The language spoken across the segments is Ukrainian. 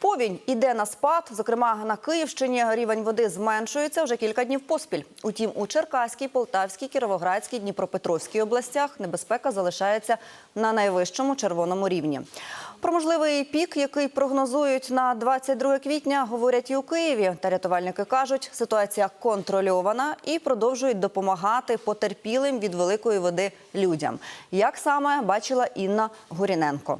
Повінь іде на спад. Зокрема, на Київщині рівень води зменшується вже кілька днів поспіль. Утім, у Черкаській, Полтавській, Кіровоградській, Дніпропетровській областях небезпека залишається на найвищому червоному рівні. Про можливий пік, який прогнозують на 22 квітня, говорять і у Києві. Та рятувальники кажуть, ситуація контрольована і продовжують допомагати потерпілим від великої води людям. Як саме бачила Інна Гуріненко.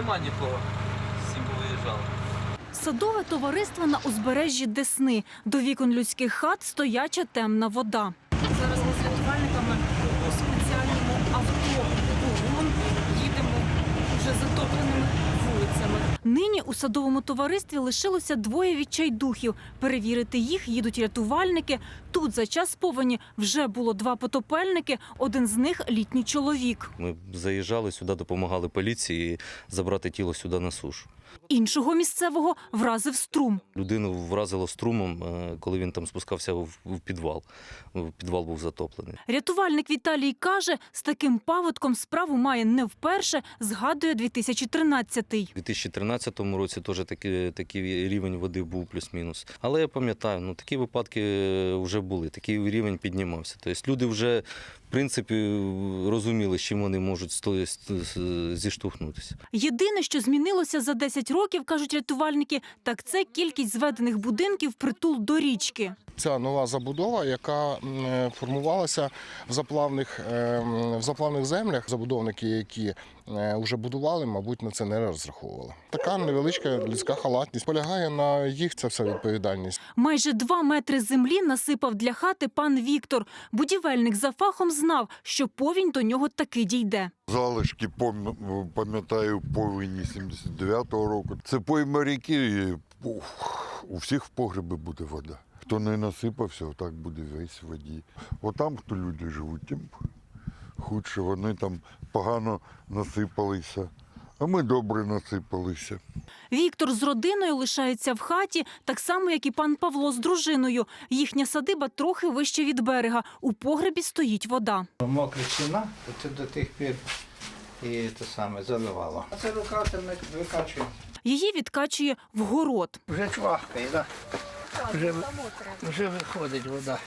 Нема нікого. Всі повиїжджали. Садове товариство на узбережжі Десни. До вікон людських хат стояча темна вода. Нині у садовому товаристві лишилося двоє відчайдухів. Перевірити їх їдуть рятувальники. Тут за час повені вже було два потопельники. Один з них літній чоловік. Ми заїжджали сюди, допомагали поліції забрати тіло сюди на сушу. Іншого місцевого вразив струм. Людину вразило струмом, е, коли він там спускався в підвал. Підвал був затоплений. Рятувальник Віталій каже, з таким паводком справу має не вперше, згадує 2013-й. У 2013 році теж такий, такий рівень води був плюс-мінус. Але я пам'ятаю, ну такі випадки е, вже були, такий рівень піднімався. Тобто люди вже в принципі розуміли, з чим вони можуть зіштовхнутися. Єдине, що змінилося за 10 років, кажуть рятувальники, так це кількість зведених будинків притул до річки. Ця нова забудова, яка е, формувалася в заплавних, е, в заплавних землях, забудовники, які вже будували, мабуть, на це не розраховували. Така невеличка людська халатність полягає на їх це вся відповідальність. Майже два метри землі насипав для хати пан Віктор. Будівельник за фахом знав, що повінь до нього таки дійде. Залишки пам'ятаю повені 79-го року. Це пойма ріки, ух, у всіх в погребі буде вода. Хто не насипався, так буде весь в воді. Отам, хто люди живуть, тим худше. Вони там погано насипалися, а ми добре насипалися. Віктор з родиною лишається в хаті, так само, як і пан Павло з дружиною. Їхня садиба трохи вище від берега. У погребі стоїть вода. Мокра стіна, то це до тих пір і те саме заливало. А це рукавцями викачуємо. Її відкачує в город. Вже чвахкає, да? Вже, вже виходить вода.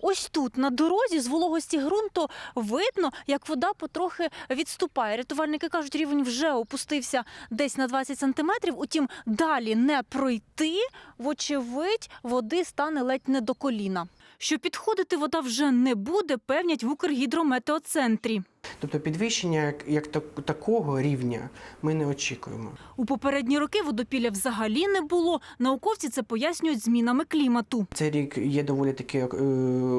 Ось тут на дорозі з вологості ґрунту видно, як вода потрохи відступає. Рятувальники кажуть, рівень вже опустився десь на 20 сантиметрів. Утім, далі не пройти, вочевидь, води стане ледь не до коліна. Що підходити вода вже не буде, певнять в Укргідрометеоцентрі. Тобто підвищення як, як так- такого рівня ми не очікуємо. У попередні роки водопілля взагалі не було. Науковці це пояснюють змінами клімату. Цей рік є доволі таки е,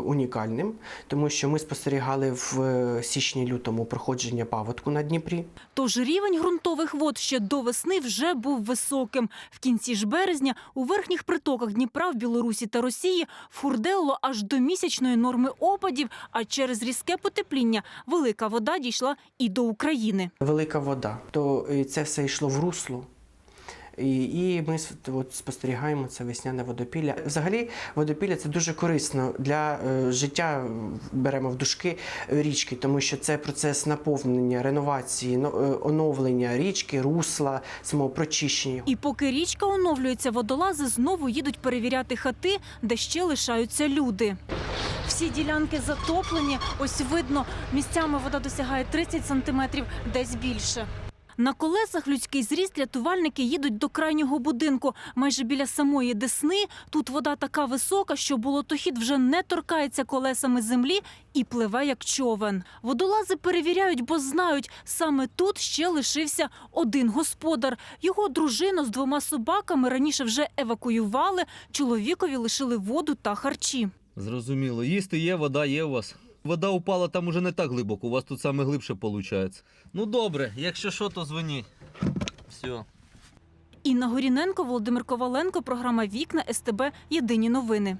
унікальним, тому що ми спостерігали в е, січні-лютому проходження паводку на Дніпрі. Тож рівень ґрунтових вод ще до весни вже був високим. В кінці ж березня у верхніх притоках Дніпра в Білорусі та Росії фурделило аж до місячної норми опадів, а через різке потепління велика вода дійшла і до України. Велика вода, то е, це все йшло в русло. І, і ми от, спостерігаємо це весняне водопілля. Взагалі, водопілля це дуже корисно для е, життя, беремо в дужки річки, тому що це процес наповнення, реновації, но- е, оновлення річки, русла, самого прочищення. І поки річка оновлюється, водолази знову їдуть перевіряти хати, де ще лишаються люди. Всі ділянки затоплені. Ось видно, місцями вода досягає 30 сантиметрів, десь більше. На колесах людський зріст рятувальники їдуть до крайнього будинку. Майже біля самої десни тут вода така висока, що болотохід вже не торкається колесами землі і пливе як човен. Водолази перевіряють, бо знають, саме тут ще лишився один господар. Його дружину з двома собаками раніше вже евакуювали. Чоловікові лишили воду та харчі. Зрозуміло. Їсти є, вода є у вас. Вода упала там уже не так глибоко, у вас тут саме глибше виходить. Ну добре, якщо що, то дзвоніть. Все. Інна Горіненко, Володимир Коваленко, програма Вікна СТБ. Єдині новини.